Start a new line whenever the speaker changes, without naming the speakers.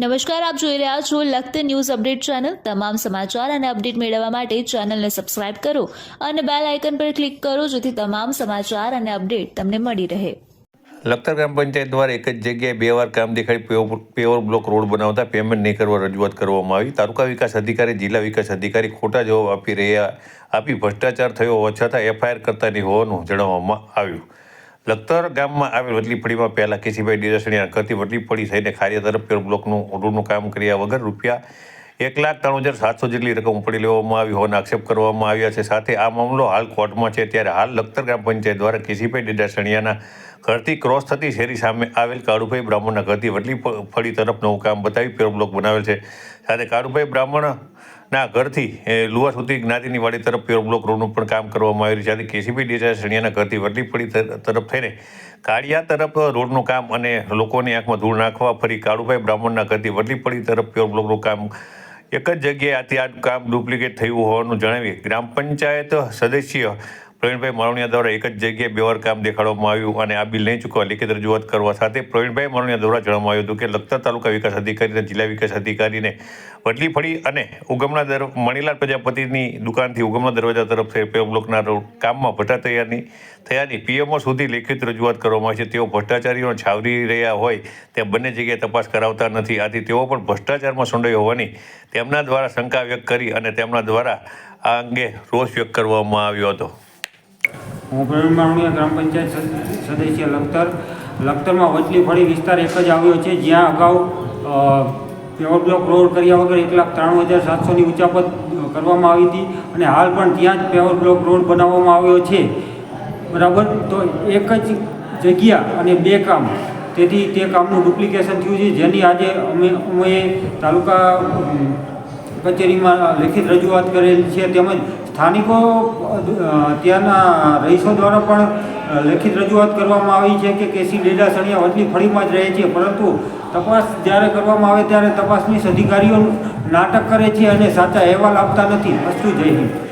નમસ્કાર, આપ જોઈ રહ્યા છો લખત ન્યૂઝ અપડેટ ચેનલ. તમામ સમાચાર અને અપડેટ મેળવવા માટે ચેનલને સબસ્ક્રાઇબ કરો અને બેલ આઇકન પર ક્લિક કરો જેથી તમામ સમાચાર અને અપડેટ તમને મળી રહે.
લખતર ગ્રામ પંચાયત દ્વારા એક જ જગ્યાએ બે વાર કામ દેખાડી પેવર બ્લોક રોડ બનાવતા પેમેન્ટ નહીં કરવા રજૂઆત કરવામાં આવી. તાલુકા વિકાસ અધિકારી, જિલ્લા વિકાસ અધિકારી ખોટા જવાબ આપી રહ્યા, આપી ભ્રષ્ટાચાર થયો હોવા છતાં એફઆઈઆર કરતા નહીં હોવાનું જણાવવામાં આવ્યું. લખતર ગામમાં આવેલ વડલીફળીમાં પહેલાં કેસીભાઈ ડિરસણીયા કરતી વડલીફળી થઈને ખારિયા તરફ પેર બ્લોકનું રોડનું કામ કર્યા વગર રૂપિયા એક લાખ ત્રણ હજાર સાતસો જેટલી રકમ ઉપડી લેવામાં આવી હોવાના આક્ષેપ કરવામાં આવ્યા છે. સાથે આ મામલો હાલ કોર્ટમાં છે. ત્યારે હાલ લખતર ગ્રામ પંચાયત દ્વારા કેસીભાઈ ડેડાસણિયાના ઘરથી ક્રોસ થતી શેરી સામે આવેલ કાળુભાઈ બ્રાહ્મણના ઘરથી વડલી ફળી તરફ નવું કામ બતાવી પેરો બ્લોક બનાવેલ છે. સાથે કાળુભાઈ બ્રાહ્મણના ઘરથી. એ, લુવા સુધી જ્ઞાતિની વાડી તરફ પ્યોર બ્લોક રોડનું પણ કામ કરવામાં આવ્યું છે. કેસીબી કેસીભાઈ શ્રેણીના ઘરથી વડલી પડી તરફ થઈને કાળિયા તરફ રોડનું કામ અને લોકોની આંખમાં ધૂળ નાખવા ફરી કાળુભાઈ બ્રાહ્મણના ઘરથી વડલી પડી તરફ પ્યોર બ્લોકનું કામ એક જ જગ્યાએ આથી આ કામ ડુપ્લિકેટ થયું હોવાનું જણાવી ગ્રામ પંચાયત સદસ્ય પ્રવીણભાઈ મારણિયા દ્વારા એક જ જગ્યાએ બે વાર કામ દેખાડવામાં આવ્યું અને આ બિલ નહીં ચૂકવા લિખિત રજૂઆત કરવા સાથે પ્રવીણભાઈ મારણિયા દ્વારા જણાવવામાં આવ્યું હતું કે લખતર તાલુકા વિકાસ અધિકારી અને જિલ્લા વિકાસ અધિકારીને વડલી ફળી અને ઉગમના દર મણીલાલ પ્રજાપતિની દુકાનથી ઉગમના દરવાજા તરફ પેવ બ્લોકના કામમાં ભટ્ટા તૈયારની થયાની પીએમઓ સુધી લેખિત રજૂઆત કરવામાં આવી છે. તેઓ ભ્રષ્ટાચારીઓને છાવરી રહ્યા હોય ત્યાં બંને જગ્યાએ તપાસ કરાવતા નથી. આથી તેઓ પણ ભ્રષ્ટાચારમાં સંડોઈ હોવાની તેમના દ્વારા શંકા વ્યક્ત કરી અને તેમના દ્વારા આ અંગે રોષ વ્યક્ત કરવામાં આવ્યો હતો.
હું પ્રવીણ માવણીયા ગ્રામ પંચાયત સદસ્ય લખતર. લખતરમાં વચલી ફળી વિસ્તાર એક જ આવ્યો છે. જ્યાં અગાઉ પ્યોર બ્લોક રોડ કર્યા વગર એક લાખ ત્રાણું હજાર સાતસોની ઉચાપત કરવામાં આવી હતી અને હાલ પણ ત્યાં જ પેવર બ્લોક રોડ બનાવવામાં આવ્યો છે. બરાબર? તો એક જ જગ્યા અને બે કામ. તેથી તે કામનું ડુપ્લિકેશન થયું છે. જેની આજે અમે અમે તાલુકા કચેરીમાં લેખિત રજૂઆત કરેલ છે. તેમજ સ્થાનિકો ત્યાંના રહીશો દ્વારા પણ લેખિત રજૂઆત કરવામાં આવી છે કે કેસી ડેડાસણિયા વડલી ફળીમાં જ રહે છે. પરંતુ તપાસ જ્યારે કરવામાં આવે ત્યારે તપાસની અધિકારીઓ નાટક કરે છે અને સાચા અહેવાલ આપતા નથી. અસ્તુ જય હિન્દ.